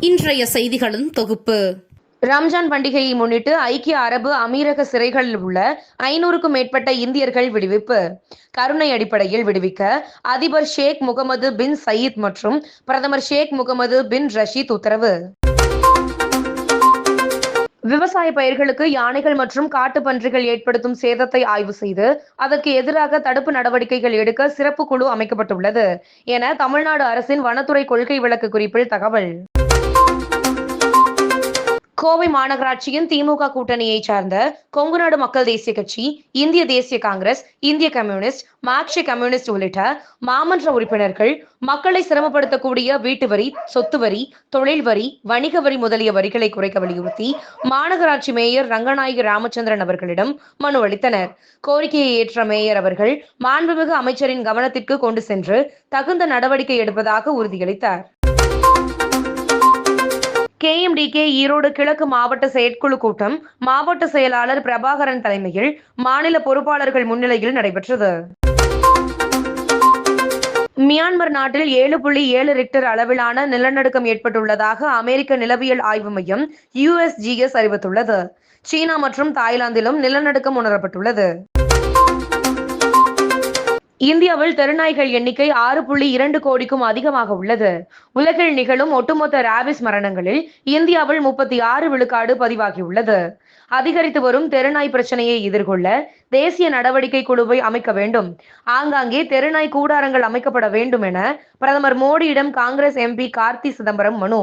இன்றைய செய்திகளின் தொகுப்பு. ரம்ஜான் பண்டிகையை முன்னிட்டு ஐக்கிய அரபு அமீரக சிறைகளில் உள்ள ஐநூறுக்கும் மேற்பட்ட இந்தியர்கள் விடுவிப்பு. கருணை அடிப்படையில் விடுவிக்க அதிபர் ஷேக் முகமது பின் சயீத் மற்றும் பிரதமர் ஷேக் முகமது பின் ரஷீத் உத்தரவு. விவசாய பயிர்களுக்கு யானைகள் மற்றும் காட்டுப்பன்றிகள் ஏற்படுத்தும் சேதத்தை ஆய்வு செய்து அதற்கு எதிராக தடுப்பு நடவடிக்கைகள் எடுக்க சிறப்பு குழு அமைக்கப்பட்டுள்ளது என தமிழ்நாடு அரசின் வனத்துறை கொள்கை விளக்கு குறிப்பில் தகவல். கோவை மாநகராட்சியின் திமுக கூட்டணியைச் சார்ந்த கொங்குநாடு மக்கள் தேசிய கட்சி இந்திய தேசிய காங்கிரஸ் இந்திய கம்யூனிஸ்ட் மார்க்சிய கம்யூனிஸ்ட் உள்ளிட்ட மாமன்ற உறுப்பினர்கள் மக்களை சிரமப்படுத்தக்கூடிய வீட்டு வரி சொத்து வரி தொழில் வரி வணிக வரி முதலிய வரிகளை குறைக்க வலியுறுத்தி மாநகராட்சி மேயர் ரங்கநாயகி ராமச்சந்திரன் அவர்களிடம் மனு அளித்தனர். கோரிக்கையை ஏற்ற மேயர் அவர்கள் மாண்புமிகு அமைச்சரின் கவனத்திற்கு கொண்டு சென்று தகுந்த நடவடிக்கை எடுப்பதாக உறுதியளித்தார். கேஎம்டிகே ஈரோடு கிழக்கு மாவட்ட செயற்குழு கூட்டம் மாவட்ட செயலாளர் பிரபாகரன் தலைமையில் மாநில பொறுப்பாளர்கள் முன்னிலையில் நடைபெற்றது. மியான்மர் நாட்டில் ஏழு புள்ளி ஏழு ரிக்டர் அளவிலான நிலநடுக்கம் ஏற்பட்டுள்ளதாக அமெரிக்க நிலவியல் ஆய்வு மையம் யுஎஸ்ஜிஎஸ் அறிவித்துள்ளது. சீனா மற்றும் தாய்லாந்திலும் நிலநடுக்கம் உணரப்பட்டுள்ளது. இந்தியாவில் தெருநாய்கள் எண்ணிக்கை ஆறு புள்ளி இரண்டு கோடிக்கும் அதிகமாக உள்ளது. உலகில் நிகழும் ஒட்டுமொத்த ராபிஸ் மரணங்களில் இந்தியாவில் முப்பத்தி ஆறு விழுக்காடு பதிவாகியுள்ளது. அதிகரித்து வரும் தெருநாய் பிரச்சனையை எதிர்கொள்ள தேசிய நடவடிக்கை குழுவை அமைக்க வேண்டும். ஆங்காங்கே தெருநாய் கூடாரங்கள் அமைக்கப்பட வேண்டும் என பிரதமர் மோடியிடம் காங்கிரஸ் எம்பி கார்த்தி சிதம்பரம் மனு.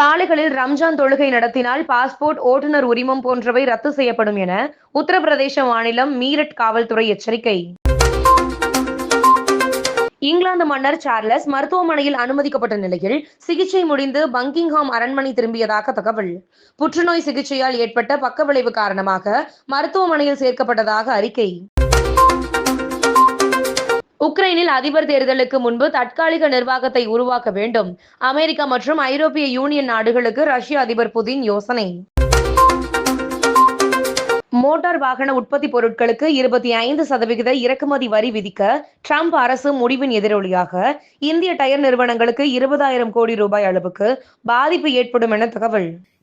சாலைகளில் ரம்ஜான் தொழுகை நடத்தினால் பாஸ்போர்ட் ஓட்டுநர் உரிமம் போன்றவை ரத்து செய்யப்படும் என உத்தரப்பிரதேச மாநிலம் மீரட் காவல்துறை எச்சரிக்கை. இங்கிலாந்து மன்னர் சார்லஸ் மருத்துவமனையில் அனுமதிக்கப்பட்ட நிலையில் சிகிச்சை முடிந்து பங்கிங்ஹாம் அரண்மனை திரும்பியதாக தகவல். புற்றுநோய் சிகிச்சையால் ஏற்பட்ட பக்கவிளைவு காரணமாக மருத்துவமனையில் சேர்க்கப்பட்டதாக அறிக்கை. உக்ரைனில் அதிபர் தேர்தலுக்கு முன்பு தற்காலிக நிர்வாகத்தை உருவாக்க வேண்டும். அமெரிக்கா மற்றும் ஐரோப்பிய யூனியன் நாடுகளுக்கு ரஷ்ய அதிபர் புதின் யோசனை. மோட்டார் வாகன உற்பத்தி பொருட்களுக்கு இருபத்தி ஐந்து சதவிகித இறக்குமதி வரி விதிக்க ட்ரம்ப் அரசு முடிவின் எதிரொலியாக இந்திய டயர் நிறுவனங்களுக்கு இருபதாயிரம் கோடி ரூபாய் அளவுக்கு பாதிப்பு ஏற்படும் என தகவல்.